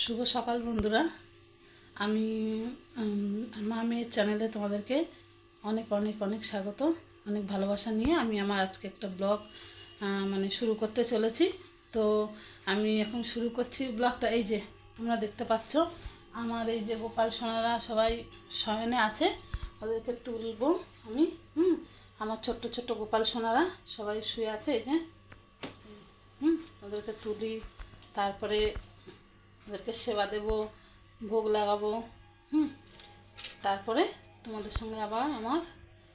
শুভ সকাল বন্ধুরা। আমি মা মেয়ের চ্যানেলে তোমাদেরকে অনেক অনেক অনেক স্বাগত, অনেক ভালোবাসা নিয়ে আমি আমার আজকে একটা ব্লগ মানে শুরু করতে চলেছি। তো আমি এখন শুরু করছি ব্লগটা এই যে, তোমরা দেখতে পাচ্ছ, আমার এই যে গোপাল সোনারা সবাই শয়নে আছে, ওদেরকে তুলবো আমি। হুম, আমার ছোট্ট ছোট্ট গোপাল সোনারা সবাই শুয়ে আছে, এই যে। হুম, ওদেরকে তুলি, তারপরে ওদেরকে সেবা দেব, ভোগ লাগাবো, হুম। তারপরে তোমাদের সঙ্গে আবার আমার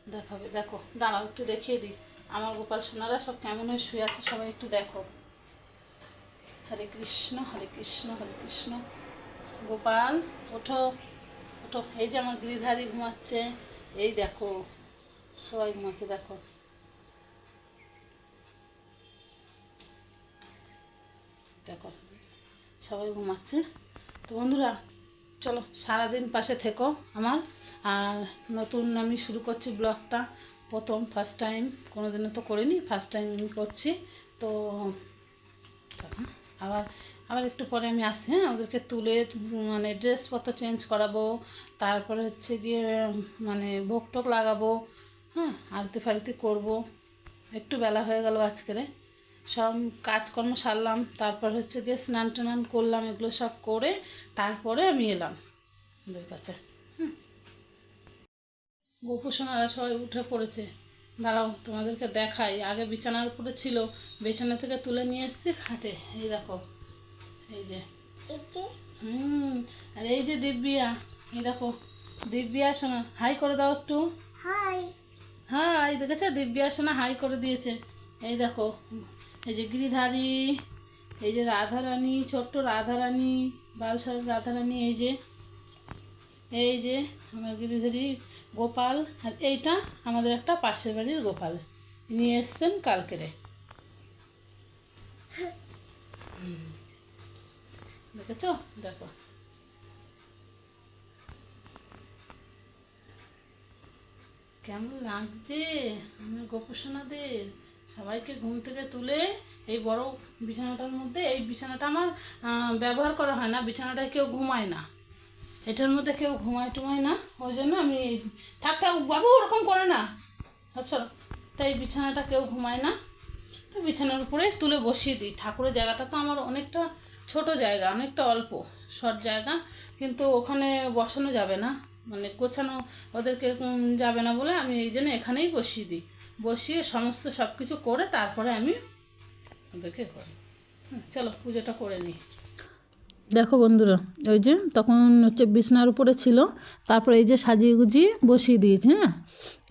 দেখাবে দেখো, দাঁড়াও, একটু দেখিয়ে দিই। আমার গোপাল সোনারা সব কেমন হয়ে শুয়ে আছে সবাই একটু দেখো। হরে কৃষ্ণ হরে কৃষ্ণ হরে কৃষ্ণ। গোপাল, ওঠো ওঠো। এই যে আমার গিরিধারী ঘুমাচ্ছে, এই দেখো, সবাই ঘুমাচ্ছে, দেখো। দেখো সবাই ঘুমাচ্ছে। তো বন্ধুরা, চলো সারাদিন পাশে থেকো আমার। আর নতুন আমি শুরু করছি ব্লগটা, প্রথম ফার্স্ট টাইম দিনও তো করিনি ফার্স্ট টাইম আমি করছি। তো আবার আবার একটু পরে আমি আসছি হ্যাঁ? ওদেরকে তুলে মানে ড্রেসপত্র চেঞ্জ করাবো, তারপরে হচ্ছে গিয়ে মানে ভোগ টোক লাগাবো হ্যাঁ? আরতি ফারতি করব। একটু বেলা হয়ে গেল আজকেরে। সব কাজকর্ম সারলাম তারপর হচ্ছে গিয়ে স্নান টান করলাম এগুলো সব করে তারপরে আমি এলাম ওদের কাছে। হ্যাঁ গোপুসোনারা সবাই উঠে পড়েছে। দাঁড়াও তোমাদেরকে দেখাই। আগে বিছানার উপরে ছিল বিছানা থেকে তুলে নিয়ে এসেছি খাটে। এই দেখো এই যে। হুম আর এই যে দিব্যিয়া এই দেখো। দিব্যিয়া শোনা হাই করে দাও একটু। হাই। হাই দেখেছে? দিব্যা সোনা হাই করে দিয়েছে। এই দেখো এই যে গিরিধারী, এই যে রাধারানী, ছোট্ট রাধারানী বালসর রাধারানী, এই যে এই যে আমার গিরিধারী গোপাল, আর এইটা আমাদের একটা পাশের বাড়ির গোপাল। নিয়ে এসছেন কালকেরে। দেখেছ? দেখো। কেমন লাগছে আমার গোপসোনাদের? সবাইকে ঘুম থেকে তুলে এই বড় বিছানাটার মধ্যে, এই বিছানাটা আমার ব্যবহার করা হয় না। বিছানাটায় কেউ ঘুমায় না। এটার মধ্যে কেউ ঘুমায় টুমায় না। ওই জন্য আমি থাক থাক, বাবু, ওরকম করে না। আচ্ছা তাই বিছানাটা কেউ ঘুমায় না। তো বিছানার উপরে তুলে বসিয়ে দিই। ঠাকুরের জায়গাটা তো আমার অনেকটা ছোট জায়গা, অনেকটা অল্প, শর্ট জায়গা। কিন্তু ওখানে বসানো যাবে না। মানে গোছানো ওদেরকে যাবে না বলে আমি এই জন্য এখানেই বসিয়ে দিই। বসিয়ে সমস্ত সব কিছু করে তারপরে আমি ওদেরকে করি চলো, পুজোটা করে নিই। দেখো বন্ধুরা ওই যে তখন হচ্ছে বিছনার উপরে ছিল, তারপর এই যে সাজিয়ে গুজিয়ে বসিয়ে দিয়েছি হ্যাঁ?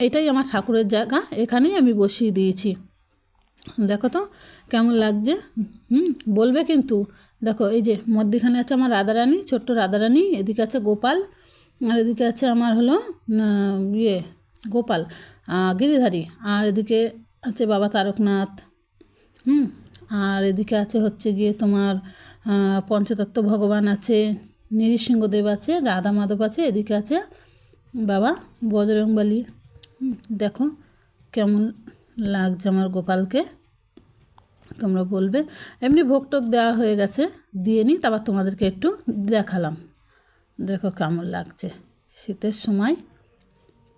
এটাই আমার ঠাকুরের জায়গা, এখানেই আমি বসিয়ে দিয়েছি। দেখো তো, কেমন লাগছে? হুম, বলবে কিন্তু। দেখো, এই যে মধ্যখানে আছে আমার রাধারানী, ছোট্ট রাধারানী, এদিকে আছে গোপাল, আর এদিকে আছে আমার হলো ইয়ে গোপাল গিরিধারী, আর এদিকে আছে বাবা তারকনাথ, হুম, আর এদিকে আছে হচ্ছে গিয়ে তোমার পঞ্চতত্ত্ব ভগবান আছে, নৃসিংহদেব আছে, রাধা মাধব আছে, এদিকে আছে বাবা বজরংবলী। দেখো কেমন লাগছে আমার গোপালকে, তোমরা বলবে। এমনি ভোগ টোক দেওয়া হয়ে গেছে, দিয়ে নিই তারপর তোমাদেরকে একটু দেখালাম। দেখো কেমন লাগছে, শীতের সময়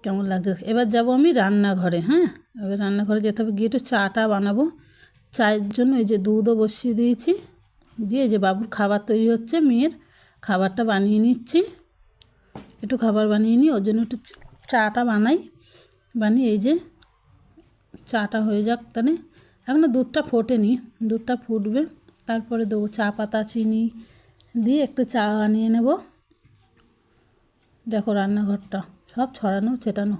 কেমন লাগছে? এবার যাব আমি রান্নাঘরে হ্যাঁ? এবার রান্নাঘরে যেতে হবে, গিয়ে একটু চাটা বানাবো। চায়ের জন্য এই যে দুধও বসিয়ে দিয়েছি। দিয়ে যে বাবুর খাবার তৈরি হচ্ছে, মেয়ের খাবারটা বানিয়ে নিচ্ছি। একটু খাবার বানিয়ে নিই, ওর জন্য একটু চাটা বানাই। বানিয়ে এই যে চাটা হয়ে যাক তাহলে। এখনও দুধটা ফোটেনি, দুধটা ফুটবে। তারপরে দেবো চা পাতা, চিনি দিয়ে একটু চা বানিয়ে নেব। দেখো রান্নাঘরটা। সব ছড়ানো চেটানো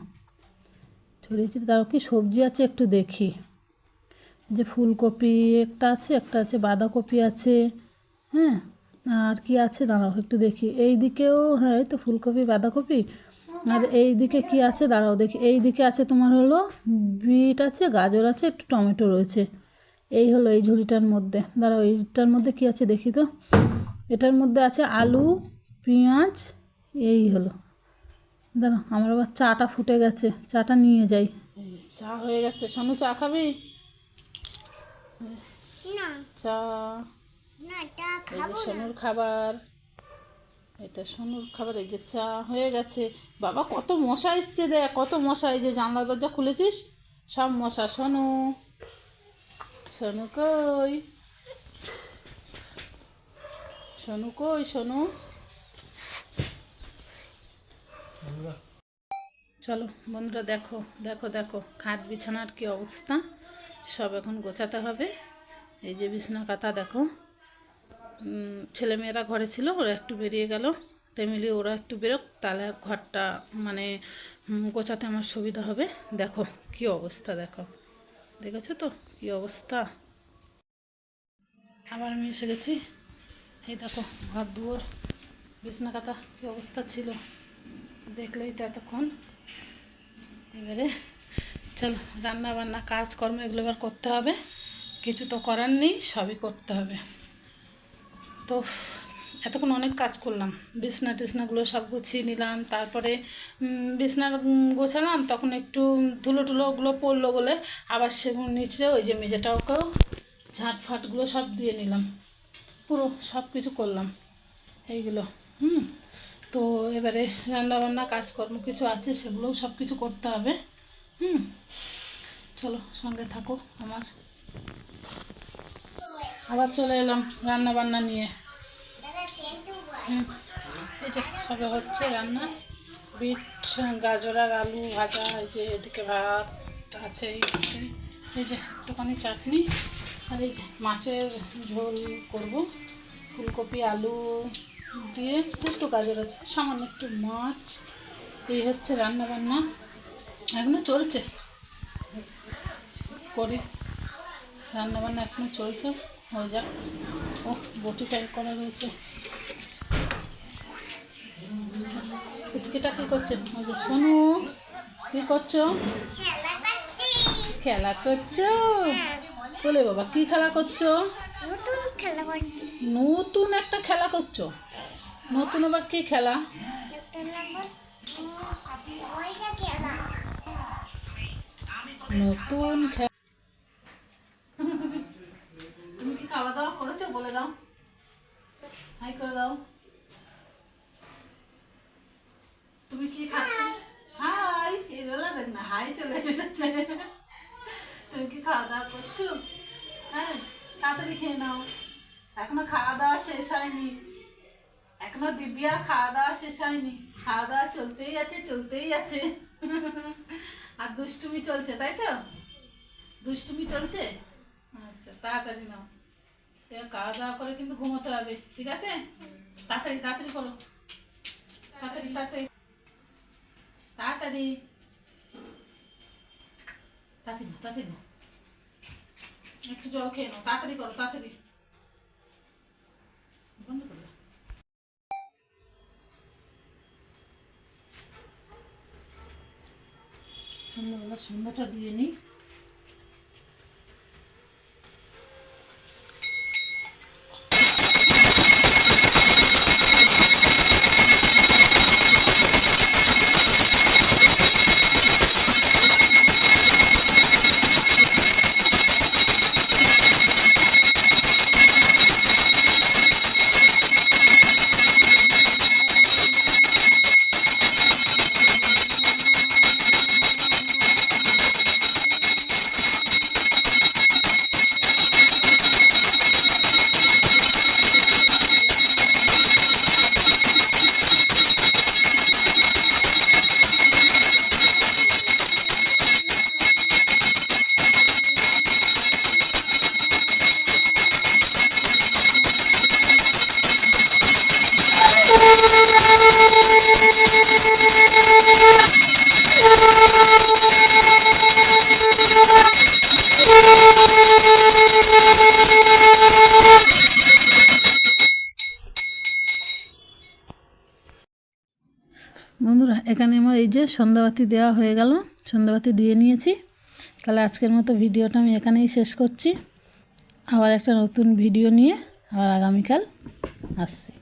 ছড়িয়েছি। তারও কি সবজি আছে একটু দেখি। যে ফুলকপি একটা আছে একটা আছে, বাঁধাকপি আছে হ্যাঁ? আর কি আছে? দাঁড়াও, একটু দেখি। এই দিকেও হ্যাঁ এই তো ফুলকপি, বাঁধাকপি। আর এই দিকে কি আছে? দাঁড়াও দেখি। এই দিকে আছে তোমার হলো বিট আছে, গাজর আছে, একটু টমেটো রয়েছে। এই হলো এই ঝুড়িটার মধ্যে। দাঁড়াও, এইটার মধ্যে কি আছে দেখি তো? এটার মধ্যে আছে আলু, পেঁয়াজ, এই হলো। দাঁড়াও আমার আবার চাটা ফুটে গেছে চাটা নিয়ে যাই। চা হয়ে গেছে। সোনু চা খাবি? না। চা। সোনুর খাবার। এটা সোনুর খাবার এই যে চা হয়ে গেছে। বাবা কত মশা এসছে দেখ কত মশা। এই যে জানলা দরজা খুলেছিস? সব মশা। সোনু সোনু কই? সোনু কই সোনু? চলো, বন্ধুরা দেখো দেখো দেখো, খাট বিছানার কি অবস্থা? সব এখন গোছাতে হবে। এই যে বিছানা কাতা দেখো। ছেলেমেয়েরা ঘরে ছিল, ওরা একটু বেরিয়ে গেল। তেমনি ওরা একটু বেরোক, তাহলে ঘরটা মানে গোছাতে আমার সুবিধা হবে। দেখো, কি অবস্থা, দেখো। দেখেছ তো? কি অবস্থা? আবার আমি এসে গেছি। এই দেখো, ঘর দুয়ার, বিছনা কাতা কী অবস্থা ছিল? দেখলেই তো এতক্ষণ এবারে চলো রান্না বান্না কাজকর্ম এগুলো এবার করতে হবে। কিছু তো করার নেই সবই করতে হবে। তো এতক্ষণ অনেক কাজ করলাম। বিছনা টিছনাগুলো সব গুছিয়ে নিলাম তারপরে উম, বিছনার গোছালাম তখন একটু ধুলো টুলোগুলো পড়ল বলে আবার সেগুলো নিচে ওই যে মেঝেটাকেও ঝাঁট ফাটগুলো সব দিয়ে নিলাম। পুরো সব কিছু করলাম। এইগুলো হুম? তো এবারে রান্নাবান্না, কাজকর্ম কিছু আছে, সেগুলোও সব কিছু করতে হবে। হুম? চলো, সঙ্গে থাকো আমার। আবার চলে এলাম রান্নাবান্না নিয়ে। হুম, এই যে সবে হচ্ছে রান্না। বিট, গাজর আর আলু ভাজা, এই যে এদিকে ভাত আছে এই যে একটুখানি চাটনি। আর এই যে মাছের ঝোল করব। ফুলকপি, আলু দিয়ে একটু গাজর আছে সামান্য একটু মাছ এই হচ্ছে রান্না বান্না। এখনও চলছে। করি। রান্না বান্না এখনও চলছে হয়ে যাক। ও বটি ফ্রাই করা রয়েছে। পুচকিটা কী করছে? ওই যে শোনো কী করছ? খেলা করছ? বলে বাবা কি খেলা করছি। নতুন একটা খেলা করছ? নতুন আবার কি খেলা? নতুন তুমি কি খাওয়া দাওয়া করেছ? বলে দাও। হাই করে দাও। তুমি কি খাচ্ছ? হাই এই বেলা দেখ না, হাই চলে এসেছে। তুমি কি খাওয়া দাওয়া করছ? হ্যাঁ তাড়াতাড়ি খেয়ে নাও। এখনও খাওয়া দাওয়া শেষ হয়নি। এখনও দিব্যার খাওয়া দাওয়া শেষ হয়নি। খাওয়া দাওয়া চলতেই আছে চলতেই আছে। আর দুষ্টুমি চলছে তাই তো? দুষ্টুমি চলছে? আচ্ছা তাড়াতাড়ি নাও। খাওয়া দাওয়া করে কিন্তু ঘুমোতে হবে ঠিক আছে? তাড়াতাড়ি তাড়াতাড়ি করো। তাড়াতাড়ি তাড়াতাড়ি। তাড়াতাড়ি। তাড়াতাড়ি নাও, তাড়াতাড়ি নাও। একটু জল খেয়ে নাও তাড়াতাড়ি করো তাড়াতাড়ি। সন্ধ্যাবেলা সুন্দরটা দিয়ে নিই। এখানে আমার এই যে সন্ধ্যাবাতি দেওয়া হয়ে গেল, সন্ধ্যাবাতি দিয়ে নিয়েছি। তাহলে আজকের মতো ভিডিওটা আমি এখানেই শেষ করছি। আবার একটা নতুন ভিডিও নিয়ে আবার আগামীকাল আসছি।